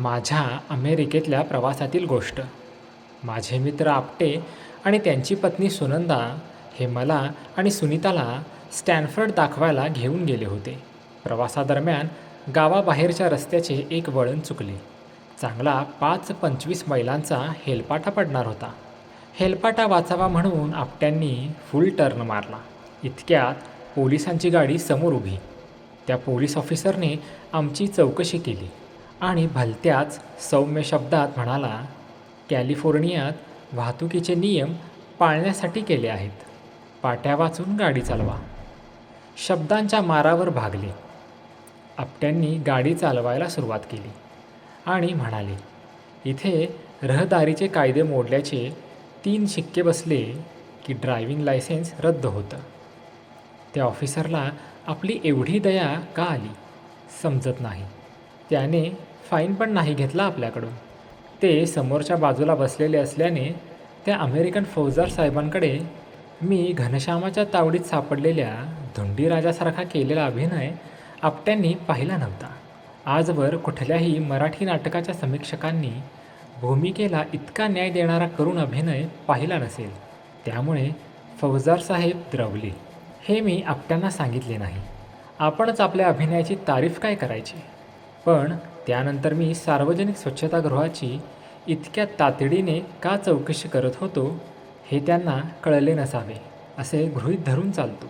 माझ्या अमेरिकेतल्या प्रवासातील गोष्ट. माझे मित्र आपटे आणि त्यांची पत्नी सुनंदा हे मला आणि सुनीताला स्टॅनफर्ड दाखवायला घेऊन गेले होते. प्रवासादरम्यान गावाबाहेरच्या रस्त्याचे एक वळण चुकले. चांगला पाच पंचवीस मैलांचा हेलपाटा पडणार होता. हेलपाटा वाचावा म्हणून आपट्यांनी फुल टर्न मारला. इतक्यात पोलिसांची गाडी समोर उभी. त्या पोलीस ऑफिसरने आमची चौकशी केली. आणि भलत्याच सौम्य शब्दात म्हणाला कॅलिफोर्नियात वाहतुकीचे नियम पाळण्यासाठी केले आहेत. पाट्या वाचून गाडी चालवा. शब्दांच्या मारावर भागले. आपट्यांनी गाडी चालवायला सुरुवात केली आणि म्हणाले इथे रहदारीचे कायदे मोडल्याचे तीन शिक्के बसले की ड्रायव्हिंग लायसेन्स रद्द होतं. त्या ऑफिसरला आपली एवढी दया का आली? समजत नाही. त्याने फाईन पण नाही घेतला आपल्याकडून. ते समोरच्या बाजूला बसलेले असल्याने त्या अमेरिकन फौजदार साहेबांकडे मी घनश्यामाच्या तावडीत सापडलेल्या धुंडीराजासारखा केलेला अभिनय आपट्यांनी पाहिला नव्हता. आजवर कुठल्याही मराठी नाटकाच्या समीक्षकांनी भूमिकेला इतका न्याय देणारा करून अभिनय पाहिला नसेल त्यामुळे फौजदार साहेब द्रवले. हे मी आपट्यांना सांगितले नाही. आपणच आपल्या अभिनयाची तारीफ काय करायची? पण त्यानंतर मी सार्वजनिक स्वच्छतागृहाची इतक्या तातडीने का चौकशी करत होतो हे त्यांना कळले नसावे असे गृहीत धरून चालतो.